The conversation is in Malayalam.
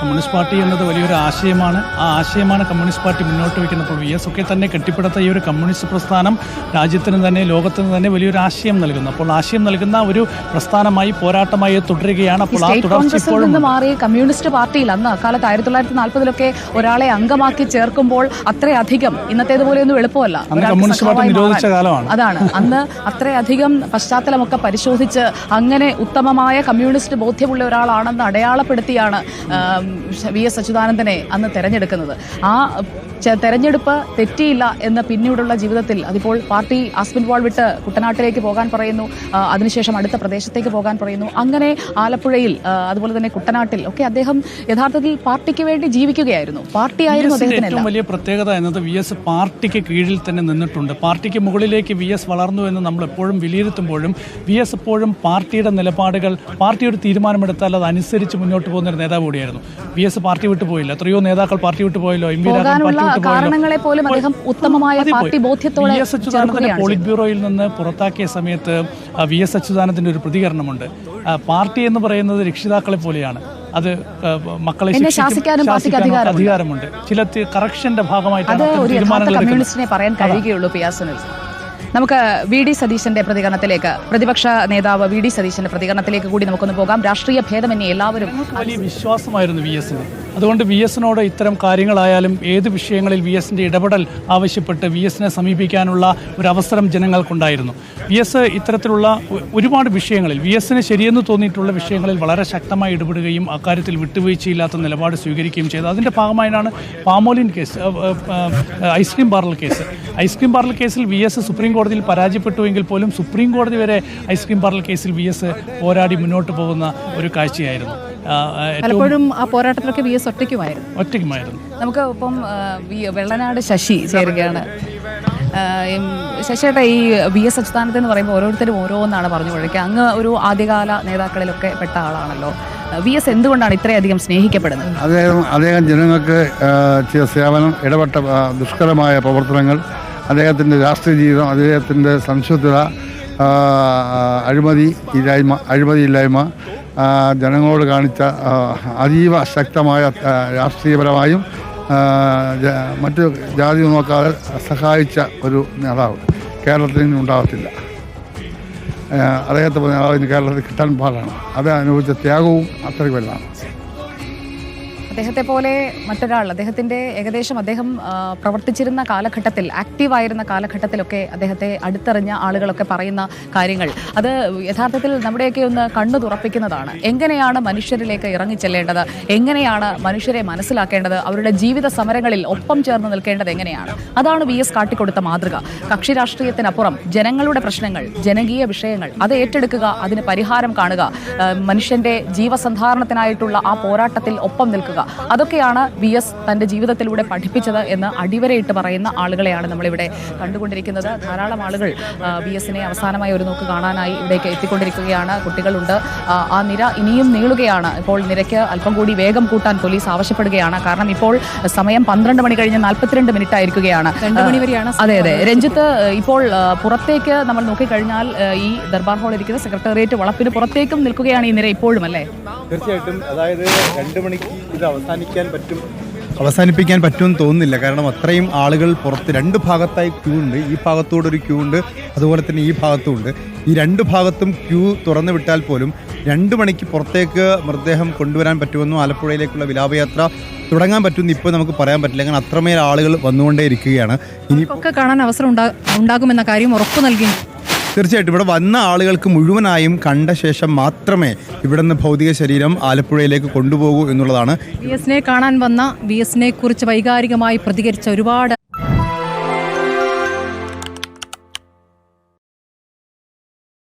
കമ്മ്യൂണിസ്റ്റ് പാർട്ടി എന്നത് വലിയൊരു ആശയമാണ്. ആ ആശയമാണ് കമ്മ്യൂണിസ്റ്റ് പാർട്ടി മുന്നോട്ട് വയ്ക്കുന്നത് വി എസ് ഒക്കെ തന്നെ കെട്ടിപ്പടുത്ത ഈ ഒരു കമ്മ്യൂണിസ്റ്റ് പ്രസ്ഥാനം രാജ്യത്തിന് തന്നെ ലോകത്തിന് തന്നെ വലിയൊരു ആശയം നൽകുന്നു. അപ്പോൾ ആശയം നൽകുന്ന ഒരു പ്രസ്ഥാനമായി പോരാട്ടമായി തുടരുകയാണ്. അപ്പോൾ ആ തുടർച്ച മാറി കമ്മ്യൂണിസ്റ്റ് പാർട്ടിയിൽ അന്ന് അക്കാലത്ത് ആയിരത്തി തൊള്ളായിരത്തി നാൽപ്പതിലൊക്കെ ഒരാളെ അംഗമാക്കി ചേർക്കുമ്പോൾ അത്രയധികം ഇന്നത്തേതുപോലെയൊന്നും എളുപ്പമല്ല. കമ്മ്യൂണിസ്റ്റ് പാർട്ടി നിരോധിച്ച കാലമാണ്. അതാണ്. അന്ന് അത്രയധികം പശ്ചാത്തലമൊക്കെ പരിശോധിച്ച് അങ്ങനെ ഉത്തമമായ കമ്മ്യൂണിസ്റ്റ് ബോധ്യമുള്ള ഒരാളാണെന്ന് അടയാളപ്പെടുത്തിയാണ് വി എസ് അച്യുതാനന്ദനെ അന്ന് തെരഞ്ഞെടുക്കുന്നത്. ആ തെരഞ്ഞെടുപ്പ് തെറ്റിയില്ല എന്ന പിന്നീടുള്ള ജീവിതത്തിൽ അതിപ്പോൾ പാർട്ടി ആസ്പിൻ വാൾ വിട്ട് കുട്ടനാട്ടിലേക്ക് പോകാൻ പറയുന്നു. അതിനുശേഷം അടുത്ത പ്രദേശത്തേക്ക് പോകാൻ പറയുന്നു. അങ്ങനെ ആലപ്പുഴയിൽ അതുപോലെ തന്നെ കുട്ടനാട്ടിൽ ഒക്കെ അദ്ദേഹം യഥാർത്ഥത്തിൽ പാർട്ടിക്ക് വേണ്ടി ജീവിക്കുകയായിരുന്നു. പാർട്ടി ആയിരുന്നു എസിന്റെ അദ്ദേഹത്തിനെല്ലാം. ഏറ്റവും വലിയ പ്രത്യേകത എന്നത് വി എസ് പാർട്ടിക്ക് കീഴിൽ തന്നെ നിന്നിട്ടുണ്ട്. പാർട്ടിക്ക് മുകളിലേക്ക് വി എസ് വളർന്നു എന്ന് നമ്മൾ എപ്പോഴും വിലയിരുത്തുമ്പോഴും വി എസ് എപ്പോഴും പാർട്ടിയുടെ നിലപാടുകൾ പാർട്ടിയുടെ ഒരു തീരുമാനമെടുത്താൽ അത് അനുസരിച്ച് മുന്നോട്ട് പോകുന്ന ഒരു നേതാവ് കൂടിയായിരുന്നു. വി എസ് പാർട്ടി വിട്ടു പോയില്ല. എത്രയോ നേതാക്കൾ പാർട്ടി വിട്ടു പോയല്ലോ. എം വി കാരണങ്ങളെ പോലും അദ്ദേഹം ഉത്തമമായ പാർട്ടി ബോധ്യത്തോടെ വി എസ് അച്യുതാനന്ദനെ പോളിറ്റ് ബ്യൂറോയിൽ നിന്ന് പുറത്താക്കിയ സമയത്ത് വി എസ് അച്യുതാനന്ദന്റെ ഒരു പ്രതികരണമുണ്ട്. പാർട്ടി എന്ന് പറയുന്നത് രക്ഷിതാക്കളെ പോലെയാണ്. അത് മക്കളെ ശാസിക്കാനും അധികാരമുണ്ട്. ചില കറക്ഷന്റെ ഭാഗമായിട്ടാണ് യഥാർത്ഥ തീരുമാനങ്ങൾ പറയാൻ കഴിയുകയുള്ളൂ പിയാസനിൽ നമുക്ക് വി ഡി സതീശന്റെ പ്രതികരണത്തിലേക്ക് പ്രതിപക്ഷ നേതാവ് വി ഡി സതീശന്റെ പ്രതികരണത്തിലേക്ക് കൂടി നമുക്കൊന്ന് പോകാം. രാഷ്ട്രീയ ഭേദമന്യേ എല്ലാവരും വലിയ വിശ്വാസമായിരുന്നു വി എസിന്. അതുകൊണ്ട് വി എസിനോട് ഇത്തരം കാര്യങ്ങളായാലും ഏത് വിഷയങ്ങളിൽ വി എസിന്റെ ഇടപെടൽ ആവശ്യപ്പെട്ട് വി എസിനെ സമീപിക്കാനുള്ള ഒരു അവസരം ജനങ്ങൾക്കുണ്ടായിരുന്നു. വി എസ് ഇത്തരത്തിലുള്ള ഒരുപാട് വിഷയങ്ങളിൽ വി എസിന് ശരിയെന്ന് തോന്നിയിട്ടുള്ള വിഷയങ്ങളിൽ വളരെ ശക്തമായി ഇടപെടുകയും അക്കാര്യത്തിൽ വിട്ടുവീഴ്ചയില്ലാത്ത നിലപാട് സ്വീകരിക്കുകയും ചെയ്തു. അതിന്റെ ഭാഗമായാണ് palmolein case ice cream parlour case. Ice cream parlour കേസിൽ വി എസ് സുപ്രീം കോടതിയിൽ പരാജയപ്പെട്ടുവെങ്കിൽ പോലും സുപ്രീം കോടതി വരെ ഐസ്ക്രീം പാർലർ കേസിൽ വി എസ് പോരാടി മുന്നോട്ട് പോകുന്ന ഒരു കാഴ്ചയായിരുന്നു. പലപ്പോഴും ആ പോരാട്ടത്തിലൊക്കെ വി എസ് ഒറ്റയ്ക്കുമായിരുന്നു. ഒറ്റയ്ക്കുമായിരുന്നു. നമുക്ക് ഇപ്പം വെള്ളനാട് ശശി ചേരുകയാണ്. ശശിയുടെ ഈ വി എസ് അച്യുതാനന്ദൻ എന്ന് പറയുമ്പോൾ ഓരോരുത്തരും ഓരോന്നാണ് പറഞ്ഞു കൊഴിക്കുക അങ്ങ് ഒരു ആദ്യകാല നേതാക്കളിലൊക്കെ പെട്ട ആളാണല്ലോ. വി എസ് എന്തുകൊണ്ടാണ് ഇത്രയധികം സ്നേഹിക്കപ്പെടുന്നത്? അദ്ദേഹം അദ്ദേഹം ജനങ്ങൾക്ക് ചില സേവനം ഇടപെട്ട ദുഷ്കരമായ പ്രവർത്തനങ്ങൾ അദ്ദേഹത്തിന്റെ രാഷ്ട്രീയ ജീവിതം അദ്ദേഹത്തിന്റെ സംശുദ്ധത അഴിമതി ഇല്ലായ്മ അഴിമതിയില്ലായ്മ ജനങ്ങളോട് കാണിച്ച അതീവ ശക്തമായ രാഷ്ട്രീയപരമായും മറ്റു ജാതി നോക്കാതെ സഹായിച്ച ഒരു നേതാവ് കേരളത്തിൽ ഉണ്ടാകത്തില്ല അദ്ദേഹത്തെ പോലെ നേതാവ് ഇനി കേരളത്തിൽ കിട്ടാൻ പാടാണ്. അത് അനുഭവിച്ച ത്യാഗവും അത്രയ്ക്ക് വലുതാണ്. അദ്ദേഹത്തെ പോലെ മറ്റൊരാൾ അദ്ദേഹത്തിന്റെ ഏകദേശം അദ്ദേഹം പ്രവർത്തിച്ചിരുന്ന കാലഘട്ടത്തിൽ ആക്റ്റീവായിരുന്ന കാലഘട്ടത്തിലൊക്കെ അദ്ദേഹത്തെ അടുത്തറിഞ്ഞ ആളുകളൊക്കെ പറയുന്ന കാര്യങ്ങൾ. അത് യഥാർത്ഥത്തിൽ നമ്മുടെയൊക്കെ ഒന്ന് കണ്ണു തുറപ്പിക്കുന്നതാണ്. എങ്ങനെയാണ് മനുഷ്യരിലേക്ക് ഇറങ്ങിച്ചെല്ലേണ്ടത്? എങ്ങനെയാണ് മനുഷ്യരെ മനസ്സിലാക്കേണ്ടത്? അവരുടെ ജീവിത സമരങ്ങളിൽ ഒപ്പം ചേർന്ന് നിൽക്കേണ്ടത് എങ്ങനെയാണ്? അതാണ് വി എസ് കാട്ടിക്കൊടുത്ത മാതൃക. കക്ഷി രാഷ്ട്രീയത്തിനപ്പുറം ജനങ്ങളുടെ പ്രശ്നങ്ങൾ ജനകീയ വിഷയങ്ങൾ അത് ഏറ്റെടുക്കുക അതിന് പരിഹാരം കാണുക മനുഷ്യന്റെ ജീവസന്ധാരണത്തിനായിട്ടുള്ള ആ പോരാട്ടത്തിൽ ഒപ്പം നിൽക്കുക അതൊക്കെയാണ് വി എസ് തന്റെ ജീവിതത്തിലൂടെ പഠിപ്പിച്ചത് എന്ന് അടിവരയിട്ട് പറയുന്ന ആളുകളെയാണ് നമ്മളിവിടെ കണ്ടുകൊണ്ടിരിക്കുന്നത്. ധാരാളം ആളുകൾ വി എസിനെ അവസാനമായി ഒരു നോക്ക് കാണാനായി ഇവിടേക്ക് എത്തിക്കൊണ്ടിരിക്കുകയാണ്. കുട്ടികളുണ്ട്. ആ, നിര ഇനിയും നീളുകയാണ്. ഇപ്പോൾ നിരക്ക് അല്പം കൂടി വേഗം കൂട്ടാൻ പോലീസ് ആവശ്യപ്പെടുകയാണ്. കാരണം ഇപ്പോൾ സമയം പന്ത്രണ്ട് മണി കഴിഞ്ഞ് നാൽപ്പത്തിരണ്ട് മിനിറ്റ് ആയിരിക്കുകയാണ് രണ്ട് മണി വരെയാണ് അതെ അതെ. രഞ്ജിത്ത് ഇപ്പോൾ പുറത്തേക്ക് നമ്മൾ നോക്കിക്കഴിഞ്ഞാൽ ഈ ദർബാർ ഹാളിൽ ഇരിക്കുന്ന സെക്രട്ടേറിയറ്റ് വളപ്പിന് പുറത്തേക്കും നിൽക്കുകയാണ് ഈ നിര ഇപ്പോഴും അല്ലേ? തീർച്ചയായിട്ടും. അതായത് രണ്ട് മണിക്ക് ഇത് അവസാനിക്കാൻ പറ്റും? അവസാനിപ്പിക്കാൻ പറ്റുമെന്ന് തോന്നുന്നില്ല. കാരണം അത്രയും ആളുകൾ പുറത്ത് രണ്ട് ഭാഗത്തായി ക്യൂ ഉണ്ട്. ഈ ഭാഗത്തോടെ ഒരു ക്യൂ ഉണ്ട്. അതുപോലെ തന്നെ ഈ ഭാഗത്തും ഉണ്ട്. ഈ രണ്ട് ഭാഗത്തും ക്യൂ തുറന്നു വിട്ടാൽ പോലും രണ്ട് മണിക്ക് പുറത്തേക്ക് മൃതദേഹം കൊണ്ടുവരാൻ പറ്റുമെന്നും ആലപ്പുഴയിലേക്കുള്ള വിലാപയാത്ര തുടങ്ങാൻ പറ്റുമെന്ന് ഇപ്പോൾ നമുക്ക് പറയാൻ പറ്റില്ല. കാരണം അത്രമേൽ ആളുകൾ വന്നുകൊണ്ടേ ഇരിക്കുകയാണ് ഇനി ഒക്കെ കാണാൻ അവസരം ഉണ്ടാ- ഉണ്ടാകുമെന്ന കാര്യം ഉറപ്പ് നൽകി തീർച്ചയായിട്ടും. ഇവിടെ വന്ന ആളുകൾക്ക് മുഴുവനായും കണ്ട ശേഷം മാത്രമേ ഇവിടെ നിന്ന് ഭൗതിക ശരീരം ആലപ്പുഴയിലേക്ക് കൊണ്ടുപോകൂ എന്നുള്ളതാണ്. വി എസിനെ കാണാൻ വന്ന വി എസിനെ കുറിച്ച് വൈകാരികമായി പ്രതികരിച്ച ഒരുപാട്